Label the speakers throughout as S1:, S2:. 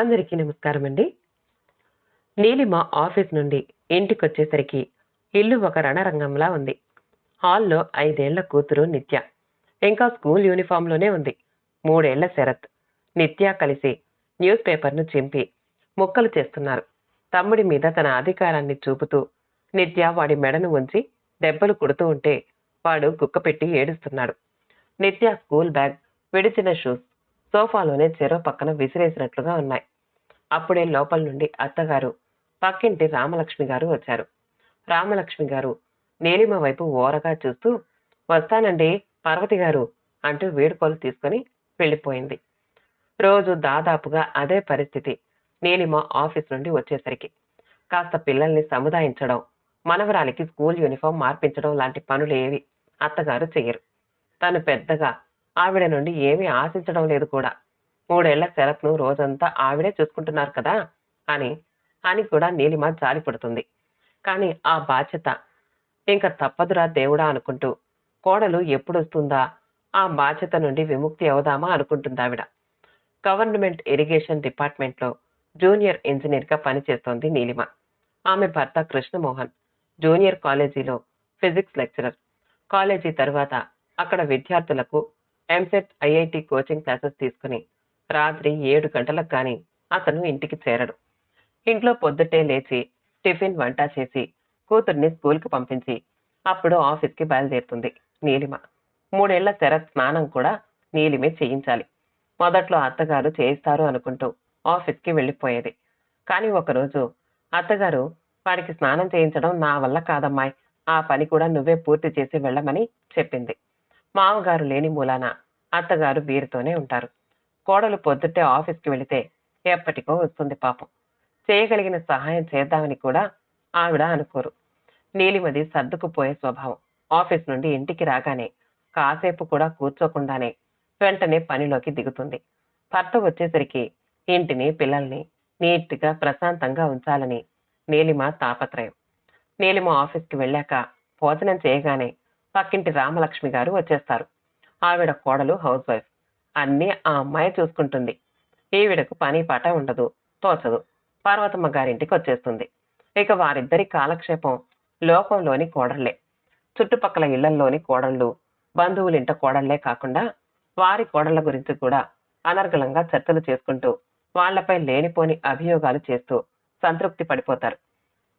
S1: అందరికీ నమస్కారం అండి నీలిమ ఆఫీస్ నుండి ఇంటికొచ్చేసరికి ఇల్లు ఒక రణరంగంలా ఉంది. హాల్లో ఐదేళ్ళ కూతురు నిత్య. ఇంకా స్కూల్ యూనిఫామ్లోనే ఉంది. మూడేళ్ళ శరత్. నిత్య కలిసి న్యూస్ పేపర్ను చింపి ముక్కలు చేస్తున్నారు. తమ్ముడి మీద తన అధికారాన్ని చూపుతూ నిత్య వాడి మెడను ఉంచి దెబ్బలు కొడుతూ ఉంటే వాడు గుక్కపెట్టి ఏడుస్తున్నాడు. నిత్య స్కూల్ బ్యాగ్ విడిచిన షూస్ సోఫాలోనే చెరో పక్కన విసిరేసినట్లుగా ఉన్నాయి. అప్పుడే లోపల నుండి అత్తగారు పక్కింటి రామలక్ష్మి గారు వచ్చారు. రామలక్ష్మి గారు నీలిమ వైపు ఓరగా చూస్తూ వస్తానండి పార్వతి గారు అంటూ వేడుకోలు తీసుకొని వెళ్ళిపోయింది. రోజు దాదాపుగా అదే పరిస్థితి నీలిమ ఆఫీస్ నుండి వచ్చేసరికి. కాస్త పిల్లల్ని సముదాయించడం మనవరాలికి స్కూల్ యూనిఫామ్ మార్పించడం లాంటి పనులు ఏవి అత్తగారు చెయ్యరు. తను పెద్దగా ఆవిడ నుండి ఏమీ ఆశించడం లేదు కూడా. మూడేళ్ళ శరత్ను రోజంతా ఆవిడే చూసుకుంటున్నారు కదా? అని అని కూడా నీలిమ జాలి పడుతుంది. కానీ ఆ బాధ్యత ఇంకా తప్పదురా దేవుడా అనుకుంటూ కోడలు ఎప్పుడొస్తుందా ఆ బాధ్యత నుండి విముక్తి అవుదామా అనుకుంటుంది ఆవిడ గవర్నమెంట్ ఇరిగేషన్ డిపార్ట్మెంట్లో జూనియర్ ఇంజనీర్గా పనిచేస్తోంది నీలిమ. ఆమె భర్త కృష్ణమోహన్ జూనియర్ కాలేజీలో ఫిజిక్స్ లెక్చరర్. కాలేజీ తర్వాత అక్కడ విద్యార్థులకు ఎంసెట్ ఐఐటి కోచింగ్ క్లాసెస్ తీసుకుని రాత్రి ఏడు గంటలకు కానీ అతను ఇంటికి చేరడు. ఇంట్లో పొద్దుటే లేచి టిఫిన్ వంట చేసి కూతుర్ని స్కూల్కి పంపించి అప్పుడు ఆఫీస్కి బయలుదేరుతుంది నీలిమ. మూడేళ్ళ శర స్నానం కూడా నీలిమే చేయించాలి. మొదట్లో అత్తగారు చేయిస్తారు అనుకుంటూ ఆఫీస్కి వెళ్ళిపోయేది. కానీ ఒకరోజు అత్తగారు వాడికి స్నానం చేయించడం నా వల్ల కాదమ్మాయి ఆ పని కూడా నువ్వే పూర్తి చేసి వెళ్ళమని చెప్పింది. మామగారు లేని మూలాన అత్తగారు వీరితోనే ఉంటారు. కోడలు పొద్దుటే ఆఫీస్కి వెళితే ఎప్పటికో వస్తుంది పాపం. చేయగలిగిన సహాయం చేద్దామని కూడా ఆవిడ అనుకోరు. నీలిమది సర్దుకుపోయే స్వభావం. ఆఫీస్ నుండి ఇంటికి రాగానే కాసేపు కూడా కూర్చోకుండానే వెంటనే పనిలోకి దిగుతుంది. భర్త వచ్చేసరికి ఇంటిని పిల్లల్ని నీట్గా ప్రశాంతంగా ఉంచాలని నీలిమ తాపత్రయం. నీలిమ ఆఫీస్కి వెళ్ళాక భోజనం చేయగానే పక్కింటి రామలక్ష్మి గారు వచ్చేస్తారు. ఆవిడ కోడలు హౌస్ వైఫ్. అన్నీ ఆ అమ్మాయి చూసుకుంటుంది. ఈవిడకు పని పాట ఉండదు తోచదు. పార్వతమ్మ గారింటికి వచ్చేస్తుంది. ఇక వారిద్దరి కాలక్షేపం లోకంలోని కోడళ్ళే చుట్టుపక్కల ఇళ్ళల్లోని కోడళ్ళు బంధువులింట కోడళ్ళే కాకుండా వారి కోడళ్ళ గురించి కూడా అనర్గళంగా చర్చలు చేసుకుంటూ వాళ్ళపై లేనిపోని అభియోగాలు చేస్తూ సంతృప్తి పడిపోతారు.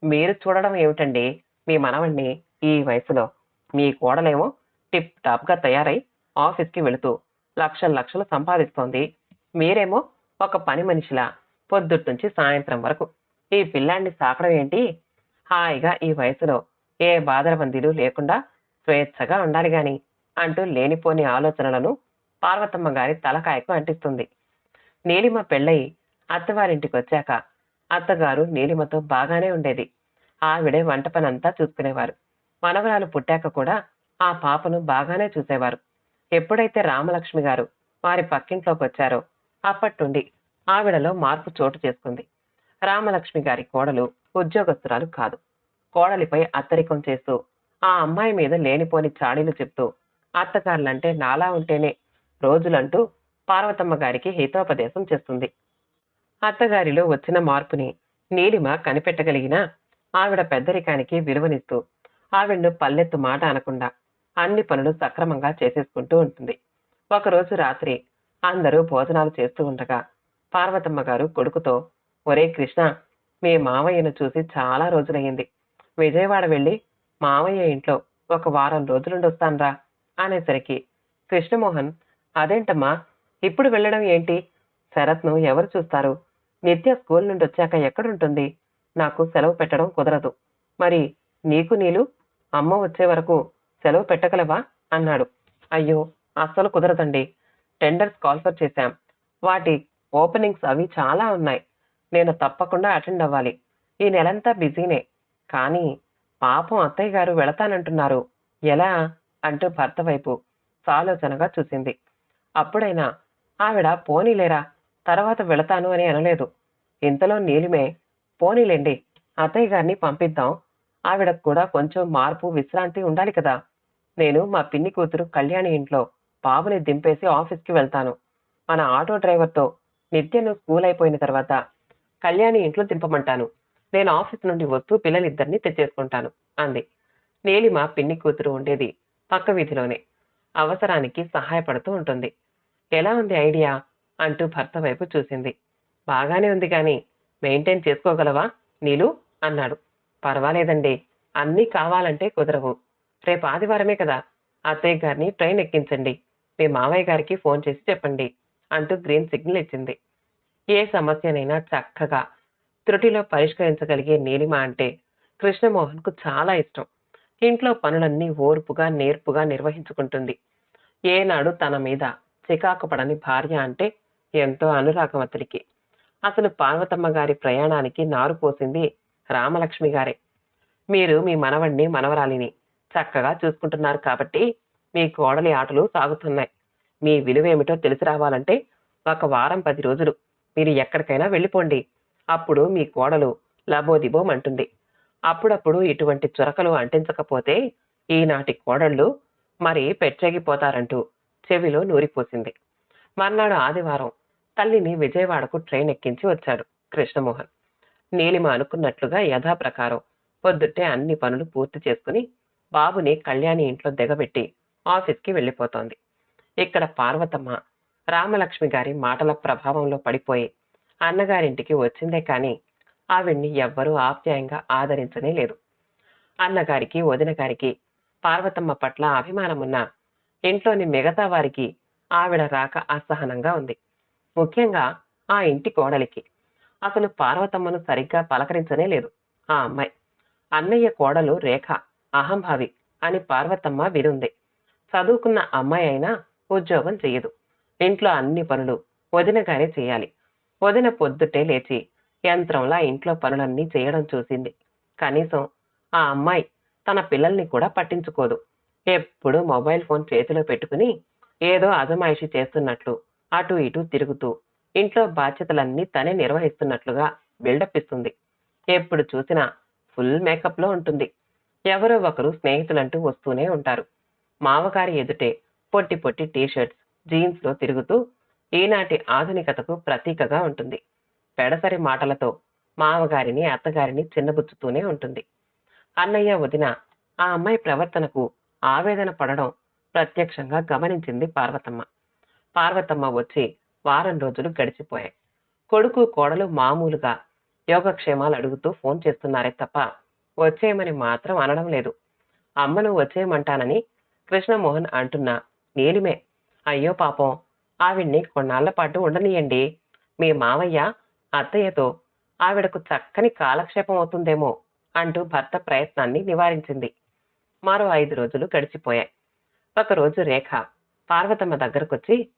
S1: మీరు చూడడం ఏమిటండి మీ మనవణ్ణి ఈ వయసులో? మీ కోడలేమో టిప్ టాప్గా తయారై ఆఫీస్కి వెళుతూ లక్షల లక్షలు సంపాదిస్తోంది. మీరేమో ఒక పని మనిషిలా పొద్దుట్నుంచి సాయంత్రం వరకు. ఈ పిల్లాన్ని సాకడం ఏంటి? హాయిగా ఈ వయసులో ఏ బాధలబందీలు లేకుండా స్వేచ్ఛగా ఉండాలి గాని అంటూ లేనిపోని ఆలోచనలను పార్వతమ్మ గారి తలకాయకు అంటిస్తుంది. నీలిమ పెళ్ళయి అత్తవారింటికి వచ్చాక అత్తగారు నీలిమతో బాగానే ఉండేది. ఆవిడే వంట పనంతా చూసుకునేవారు. మనవరాలు పుట్టాక కూడా ఆ పాపను బాగానే చూసేవారు. ఎప్పుడైతే రామలక్ష్మి గారు వారి పక్కింట్లోకి వచ్చారో అప్పట్టుండి ఆవిడలో మార్పు చోటు చేసుకుంది. రామలక్ష్మి గారి కోడలు ఉద్యోగస్తురాలు కాదు. కోడలిపై అత్తరికం చేస్తూ ఆ అమ్మాయి మీద లేనిపోని చాడీలు చెప్తూ అత్తగారులంటే నాలా ఉంటేనే రోజులంటూ పార్వతమ్మ గారికి హితోపదేశం చేస్తుంది. అత్తగారిలో వచ్చిన మార్పుని నీలిమ కనిపెట్టగలిగినా ఆవిడ పెద్దరికానికి విలువనిస్తూ ఆవిడను పల్లెత్తు మాట అనకుండా అన్ని పనులు సక్రమంగా చేసేసుకుంటూ ఉంటుంది. ఒకరోజు రాత్రి అందరూ భోజనాలు చేస్తూ ఉండగా పార్వతమ్మ గారు కొడుకుతో ఒరే కృష్ణ మీ మావయ్యను చూసి చాలా రోజులయ్యింది. విజయవాడ వెళ్ళి మావయ్య ఇంట్లో ఒక వారం రోజులుండొస్తాన్రా అనేసరికి కృష్ణమోహన్ అదేంటమ్మా ఇప్పుడు వెళ్ళడం ఏంటి? శరత్ను ఎవరు చూస్తారు? నిత్య స్కూల్ నుండి వచ్చాక ఎక్కడుంటుంది? నాకు సెలవు పెట్టడం కుదరదు. మరి నీకు నీలు? అమ్మ వచ్చే వరకు సెలవు పెట్టగలవా? అన్నాడు. అయ్యో అస్సలు కుదరదండి. టెండర్స్ కాల్ఫర్ చేశాం. వాటి ఓపెనింగ్స్ అవి చాలా ఉన్నాయి. నేను తప్పకుండా అటెండ్ అవ్వాలి. ఈ నెలంతా బిజీనే. కానీ పాపం అత్తయ్య గారు వెళతానంటున్నారు. ఎలా? అంటూ భర్త వైపు సాలోచనగా చూసింది. అప్పుడైనా ఆవిడ పోనీలేరా? తర్వాత వెళతాను అని అనలేదు. ఇంతలో నీలిమే పోనీలేండి అత్తయ్య గారిని పంపిద్దాం. ఆవిడకు కూడా కొంచెం మార్పు విశ్రాంతి ఉండాలి కదా. నేను మా పిన్ని కూతురు కళ్యాణి ఇంట్లో బాబుని దింపేసి ఆఫీస్కి వెళ్తాను. మన ఆటో డ్రైవర్తో నిత్యను స్కూల్ అయిపోయిన తర్వాత కళ్యాణి ఇంట్లో దింపమంటాను. నేను ఆఫీస్ నుండి వస్తూ పిల్లలిద్దరిని తెచ్చేసుకుంటాను అంది. నేలిమ పిన్ని కూతురు ఉండేది పక్క వీధిలోనే. అవసరానికి సహాయపడుతూ ఉంటుంది. ఎలా ఉంది ఐడియా? అంటూ భర్త వైపు చూసింది. బాగానే ఉంది కానీ మెయింటైన్ చేసుకోగలవా నీలు? అన్నాడు. పర్వాలేదండి. అన్నీ కావాలంటే కుదరవు. రేపు ఆదివారమే కదా. అత్తయ్య గారిని ట్రైన్ ఎక్కించండి. మీ మావయ్య గారికి ఫోన్ చేసి చెప్పండి అంటూ గ్రీన్ సిగ్నల్ ఇచ్చింది. ఏ సమస్యనైనా చక్కగా త్రుటిలో పరిష్కరించగలిగే నీలిమ అంటే కృష్ణమోహన్కు చాలా ఇష్టం. ఇంట్లో పనులన్నీ ఓర్పుగా నేర్పుగా నిర్వహించుకుంటుంది. ఏనాడు తన మీద చికాకు పడని భార్య అంటే ఎంతో అనురాగం అతనికి. అసలు పార్వతమ్మ గారి ప్రయాణానికి నారు పోసింది రామలక్ష్మి గారే. మీరు మీ మనవణ్ణి మనవరాలిని చక్కగా చూసుకుంటున్నారు కాబట్టి మీ కోడలి ఆటలు సాగుతున్నాయి. మీ విలువేమిటో తెలిసి రావాలంటే ఒక వారం పది రోజులు మీరు ఎక్కడికైనా వెళ్ళిపోండి. అప్పుడు మీ కోడలు లబోదిబోం అంటుంది అప్పుడప్పుడు ఇటువంటి చురకలు అంటించకపోతే ఈనాటి కోడళ్ళు మరి పెచ్చెగిపోతారంటూ చెవిలో నూరిపోసింది. మర్నాడు ఆదివారం తల్లిని విజయవాడకు ట్రైన్ ఎక్కించి వచ్చాడు కృష్ణమోహన్. నీలిమ అనుకున్నట్లుగా యథాప్రకారం పొద్దుటే అన్ని పనులు పూర్తి చేసుకుని బాబుని కళ్యాణి ఇంట్లో దిగబెట్టి ఆఫీస్కి వెళ్ళిపోతోంది. ఇక్కడ పార్వతమ్మ రామలక్ష్మి గారి మాటల ప్రభావంలో పడిపోయి అన్నగారింటికి వచ్చిందే కానీ ఆవిడ్ని ఎవ్వరూ ఆప్యాయంగా ఆదరించనే లేదు. అన్నగారికి వదిన గారికి పార్వతమ్మ పట్ల అభిమానమున్న ఇంట్లోని మిగతా వారికి ఆవిడ రాక అసహనంగా ఉంది. ముఖ్యంగా ఆ ఇంటి కోడలికి. అసలు పార్వతమ్మను సరిగ్గా పలకరించనే లేదు ఆ అమ్మాయి. అన్నయ్య కోడలు రేఖ. అహంభావి అని పార్వతమ్మ విడుంది చదువుకున్న అమ్మాయి అయినా ఉద్యోగం చేయదు ఇంట్లో అన్ని పనులు వదిన గారే చేయాలి. వదిన పొద్దుటే లేచి యంత్రంలా ఇంట్లో పనులన్నీ చేయడం చూసింది. కనీసం ఆ అమ్మాయి తన పిల్లల్ని కూడా పట్టించుకోదు. ఎప్పుడు మొబైల్ ఫోన్ చేతిలో పెట్టుకుని ఏదో అజమాయిషి చేస్తున్నట్లు అటు ఇటు తిరుగుతూ ఇంట్లో బాధ్యతలన్నీ తనే నిర్వహిస్తున్నట్లుగా బిల్డప్ ఇస్తుంది. ఎప్పుడు చూసినా ఫుల్ మేకప్లో ఉంటుంది. ఎవరో ఒకరు స్నేహితులంటూ వస్తూనే ఉంటారు. మావగారి ఎదుటే పొట్టి పొట్టి టీషర్ట్స్ జీన్స్లో తిరుగుతూ ఈనాటి ఆధునికతకు ప్రతీకగా ఉంటుంది. పెడసరి మాటలతో మామగారిని అత్తగారిని చిన్నబుచ్చుతూనే ఉంటుంది. అన్నయ్య వదిన ఆ అమ్మాయి ప్రవర్తనకు ఆవేదన పడడం ప్రత్యక్షంగా గమనించింది పార్వతమ్మ. పార్వతమ్మ వచ్చి వారం రోజులు గడిచిపోయాయి. కొడుకు కోడలు మామూలుగా యోగక్షేమాలు అడుగుతూ ఫోన్ చేస్తున్నారే తప్ప వచ్చేయమని మాత్రం అనడం లేదు. అమ్మను వచ్చేయమంటానని కృష్ణమోహన్ అంటున్నా. నీలిమే అయ్యో పాపం. ఆవిడ్ని కొన్నాళ్ళ పాటు ఉండనీయండి. మీ మావయ్య అత్తయ్యతో ఆవిడకు చక్కని కాలక్షేపం అవుతుందేమో అంటూ భర్త ప్రయత్నాన్ని నివారించింది. మరో ఐదు రోజులు గడిచిపోయాయి. ఒకరోజు రేఖ పార్వతమ్మ దగ్గరకొచ్చి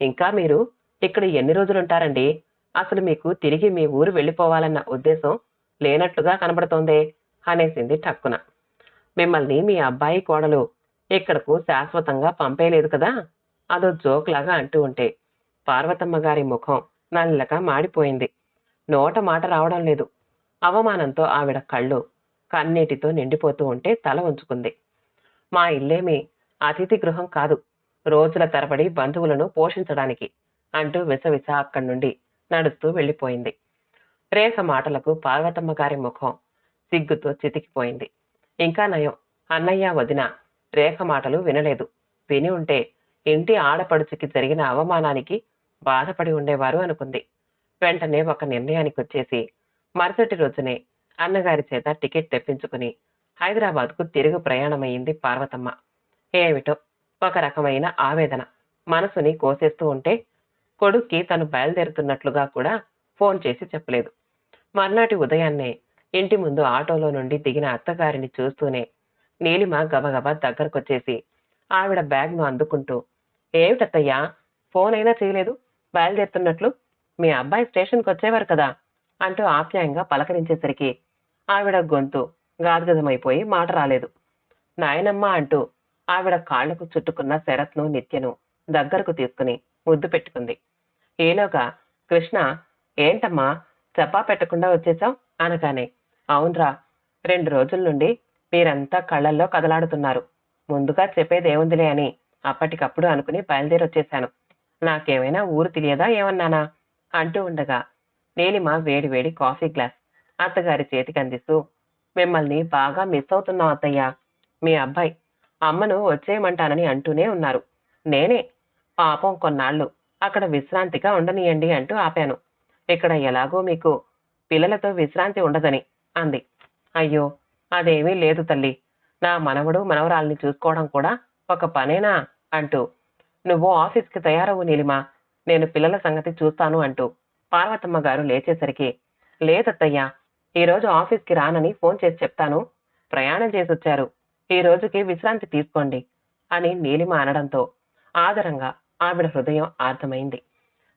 S1: ఇంకా మీరు ఇక్కడ ఎన్ని రోజులుంటారండి? అసలు మీకు తిరిగి మీ ఊరు వెళ్ళిపోవాలన్న ఉద్దేశం లేనట్లుగా కనబడుతోందే. అనేసింది టక్కున మిమ్మల్ని మీ అబ్బాయి కోడలు ఇక్కడకు శాశ్వతంగా పంపేయలేదు కదా? అదో జోక్లాగా అంటూ ఉంటే పార్వతమ్మ గారి ముఖం నల్లగా మాడిపోయింది. నోట మాట రావడం లేదు. అవమానంతో ఆవిడ కళ్ళు కన్నీటితో నిండిపోతూ ఉంటే తల ఉంచుకుంది మా ఇల్లేమి అతిథి గృహం కాదు. రోజుల తరబడి బంధువులను పోషించడానికి అంటూ విసవిస అక్కడి నుండి నడుస్తూ వెళ్ళిపోయింది. రేఖ మాటలకు పార్వతమ్మ గారి ముఖం సిగ్గుతో చితికిపోయింది. ఇంకా నయం. అన్నయ్య వదిన రేఖ మాటలు వినలేదు. విని ఉంటే ఇంటి ఆడపడుచుకి జరిగిన అవమానానికి బాధపడి ఉండేవారు అనుకుంది. వెంటనే ఒక నిర్ణయానికి వచ్చేసి మరుసటి రోజునే అన్నగారి చేత టికెట్ తెప్పించుకుని హైదరాబాద్కు తిరుగు ప్రయాణమయ్యింది పార్వతమ్మ. ఏమిటో ఒక రకమైన ఆవేదన. మనసుని కోసేస్తూ ఉంటే కొడుక్కి తను బయలుదేరుతున్నట్లుగా కూడా ఫోన్ చేసి చెప్పలేదు. మర్నాటి ఉదయాన్నే ఇంటి ముందు ఆటోలో నుండి దిగిన అత్తగారిని చూస్తూనే నీలిమ గబగబా దగ్గరకొచ్చేసి ఆవిడ బ్యాగ్ను అందుకుంటూ ఏమిటత్తయ్యా? ఫోన్ అయినా చేయలేదు? బయలుదేరుతున్నట్లు? మీ అబ్బాయి స్టేషన్కి వచ్చేవారు కదా? అంటూ ఆప్యాయంగా పలకరించేసరికి ఆవిడ గొంతు గాద్గదమైపోయి మాట రాలేదు. నాయనమ్మ అంటూ ఆవిడ కాళ్ళకు చుట్టుకున్న శరత్ను నిత్యను దగ్గరకు తీసుకుని ముద్దు పెట్టుకుంది. ఏలోగా కృష్ణ ఏంటమ్మా? చెప్పా పెట్టకుండా వచ్చేసావు? అనగానే అవునరా. రెండు రోజుల నుండి మీరంతా కళ్ళల్లో కదలాడుతున్నారు. ముందుగా చెప్పేదేముందిలే అని అప్పటికప్పుడు అనుకుని బయలుదేరొచ్చేశాను. నాకేమైనా ఊరు తెలియదా ఏమన్నానా? అంటూ ఉండగా నీలిమ వేడి వేడి కాఫీ గ్లాస్ అత్తగారి చేతికి అందిస్తూ మిమ్మల్ని బాగా మిస్ అవుతున్నాం అత్తయ్య. మీ అబ్బాయి అమ్మను వచ్చేయమంటానని అంటూనే ఉన్నారు. నేనే పాపం కొన్నాళ్ళు అక్కడ విశ్రాంతిగా ఉండనియండి అంటూ ఆపాను. ఇక్కడ ఎలాగో మీకు పిల్లలతో విశ్రాంతి ఉండదని అంది. అయ్యో అదేమీ లేదు తల్లి. నా మనవడు మనవరాల్ని చూసుకోవడం కూడా ఒక పనేనా? అంటూ. నువ్వు ఆఫీస్కి తయారవు నీలిమా. నేను పిల్లల సంగతి చూస్తాను అంటూ. పార్వతమ్మ గారు లేచేసరికి లేదత్తయ్యా ఈరోజు ఆఫీస్కి రానని ఫోన్ చేసి చెప్తాను. ప్రయాణం చేసొచ్చారు. ఈ రోజుకి విశ్రాంతి తీసుకోండి అని నీలిమ అనడంతో ఆదరంగా ఆవిడ హృదయం అర్థమైంది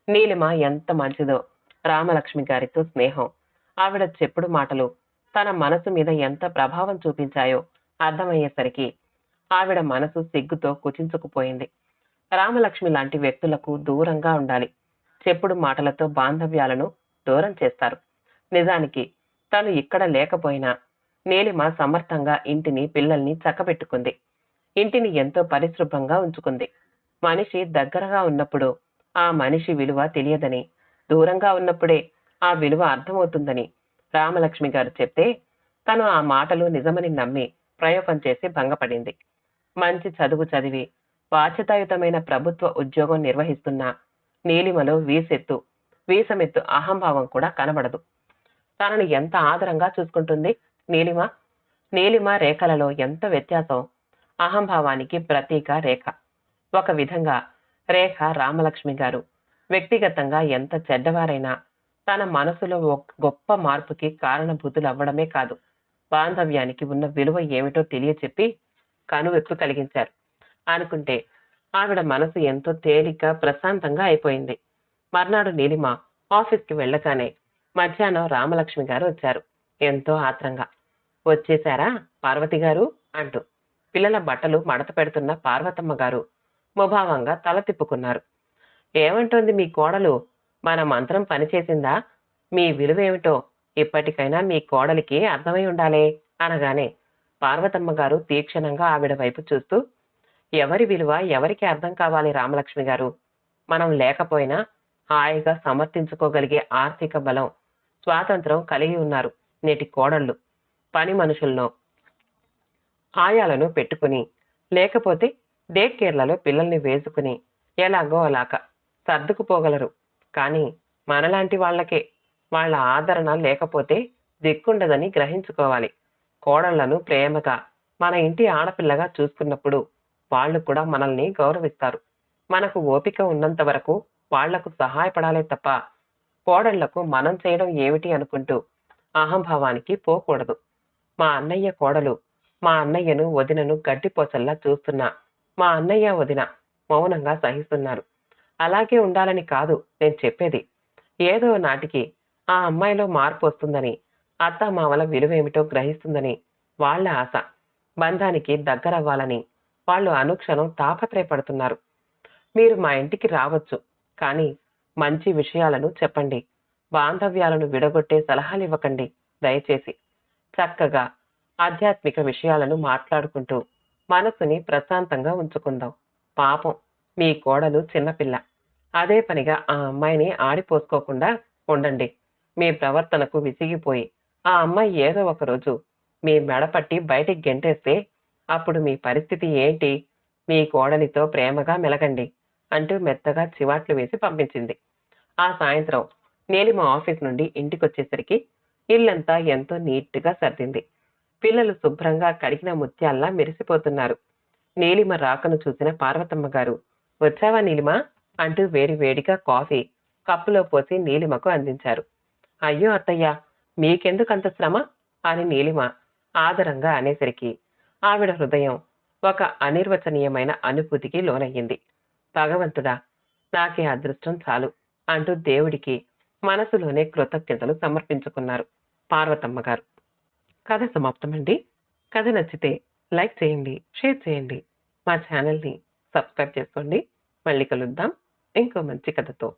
S1: నీలిమ ఎంత మంచిదో రామలక్ష్మి గారితో స్నేహం. ఆవిడ చెప్పుడు మాటలు తన మనసు మీద ఎంత ప్రభావం చూపించాయో అర్థమయ్యేసరికి ఆవిడ మనసు సిగ్గుతో కుచించుకుపోయింది. రామలక్ష్మి లాంటి వ్యక్తులకు దూరంగా ఉండాలి. చెప్పుడు మాటలతో బాంధవ్యాలను దూరం చేస్తారు. నిజానికి తను ఇక్కడ లేకపోయినా నీలిమ సమర్థంగా ఇంటిని పిల్లల్ని చక్కబెట్టుకుంది. ఇంటిని ఎంతో పరిశుభ్రంగా ఉంచుకుంది. మనిషి దగ్గరగా ఉన్నప్పుడు ఆ మనిషి విలువ తెలియదని దూరంగా ఉన్నప్పుడే ఆ విలువ అర్థమవుతుందని రామలక్ష్మి గారు చెప్తే తను ఆ మాటలు నిజమని నమ్మి ప్రయోగం చేసి భంగపడింది. మంచి చదువు చదివి బాధ్యతాయుతమైన ప్రభుత్వ ఉద్యోగం నిర్వహిస్తున్న నీలిమలో వీసెత్తు వీసమెత్తు అహంభావం కూడా కనబడదు. తనను ఎంత ఆదరంగా చూసుకుంటుంది నీలిమ? నీలిమ రేఖలలో ఎంత వ్యత్యాసం? అహంభావానికి ప్రతీక రేఖ. ఒక విధంగా రేఖ రామలక్ష్మి గారు వ్యక్తిగతంగా ఎంత చెడ్డవారైనా తన మనసులో ఒక గొప్ప మార్పుకి కారణభూతులు అవ్వడమే కాదు. బాంధవ్యానికి ఉన్న విలువ ఏమిటో తెలియచెప్పి కనువెప్పు కలిగించారు. అనుకుంటే ఆవిడ మనసు ఎంతో తేలిక ప్రశాంతంగా అయిపోయింది. మర్నాడు నీలిమ ఆఫీస్కి వెళ్ళగానే మధ్యాహ్నం రామలక్ష్మి గారు వచ్చారు. ఎంతో ఆత్రంగా. వచ్చేశారా పార్వతి గారు? అంటూ. పిల్లల బట్టలు మడత పెడుతున్న పార్వతమ్మ గారు ముభావంగా తల తిప్పుకున్నారు. ఏమంటోంది మీ కోడలు? మన మంత్రం పనిచేసిందా మీ విలువేమిటో? ఇప్పటికైనా మీ కోడలికి అర్థమై ఉండాలే అనగానే పార్వతమ్మ గారు తీక్షణంగా ఆవిడ వైపు చూస్తూ ఎవరి విలువ ఎవరికి అర్థం కావాలి రామలక్ష్మి గారు? మనం లేకపోయినా హాయిగా సమర్థించుకోగలిగే ఆర్థిక బలం స్వాతంత్రం కలిగి ఉన్నారు నేటి కోడళ్ళు పని మనుషుల్లో ఆయాలను పెట్టుకుని లేకపోతే డే కేర్లలో పిల్లల్ని వేసుకుని ఎలాగో అలాక సర్దుకుపోగలరు. కానీ మనలాంటి వాళ్ళకే వాళ్ళ ఆదరణ లేకపోతే దిక్కుండదని గ్రహించుకోవాలి. కోడళ్ళను ప్రేమగా మన ఇంటి ఆడపిల్లగా చూసుకున్నప్పుడు వాళ్ళు కూడా మనల్ని గౌరవిస్తారు. మనకు ఓపిక ఉన్నంత వరకు వాళ్ళకు సహాయపడాలే తప్ప కోడళ్ళకు మనం చేయడం ఏమిటి అనుకుంటూ అహంభావానికి పోకూడదు. మా అన్నయ్య కోడలు మా అన్నయ్యను వదినను గడ్డిపోసల్లా చూస్తున్నా. మా అన్నయ్య వదిన మౌనంగా సహిస్తున్నారు. అలాగే ఉండాలని కాదు నేను చెప్పేది. ఏదో నాటికి ఆ అమ్మాయిలో మార్పు వస్తుందని అత్త మామల విలువేమిటో గ్రహిస్తుందని వాళ్ళ ఆశ. బంధానికి దగ్గరవ్వాలని వాళ్ళు అనుక్షణం తాపత్రయపడుతున్నారు. మీరు మా ఇంటికి రావచ్చు కానీ మంచి విషయాలను చెప్పండి. బాంధవ్యాలను విడగొట్టే సలహాలు ఇవ్వకండి దయచేసి. చక్కగా ఆధ్యాత్మిక విషయాలను మాట్లాడుకుంటూ మనసుని ప్రశాంతంగా ఉంచుకుందాం. పాపం. మీ కోడలు చిన్నపిల్ల అదే పనిగా ఆ అమ్మాయిని ఆడిపోసుకోకుండా ఉండండి. మీ ప్రవర్తనకు విసిగిపోయి ఆ అమ్మాయి ఏదో ఒక రోజు మీ మెడపట్టి బయటికి గెంటేస్తే అప్పుడు మీ పరిస్థితి ఏంటి? మీ కోడలితో ప్రేమగా మెలగండి అంటూ మెత్తగా చివాట్లు వేసి పంపించింది. ఆ సాయంత్రం నేలిమ ఆఫీస్ నుండి ఇంటికొచ్చేసరికి ఇల్లంతా ఎంతో నీట్గా సర్దింది. పిల్లలు శుభ్రంగా కడిగిన ముత్యాల్లా మెరిసిపోతున్నారు. నీలిమ రాకను చూసిన పార్వతమ్మ గారు వచ్చావా నీలిమ? అంటూ వేడి వేడిగా కాఫీ కప్పులో పోసి నీలిమకు అందించారు. అయ్యో అత్తయ్య మీకెందుకంత శ్రమ? అని నీలిమ ఆదరంగా అనేసరికి ఆవిడ హృదయం ఒక అనిర్వచనీయమైన అనుభూతికి లోనయ్యింది. భగవంతుడా నాకే అదృష్టం చాలు అంటూ దేవుడికి మనసులోనే కృతజ్ఞతలు సమర్పించుకున్నారు పార్వతమ్మ గారు. కథ సమాప్తమండి. కథ నచ్చితే లైక్ చేయండి షేర్ చేయండి. మా ఛానల్ని సబ్స్క్రైబ్ చేసుకోండి. మళ్ళీ కలుద్దాం. ఇంకో మంచి కథతో.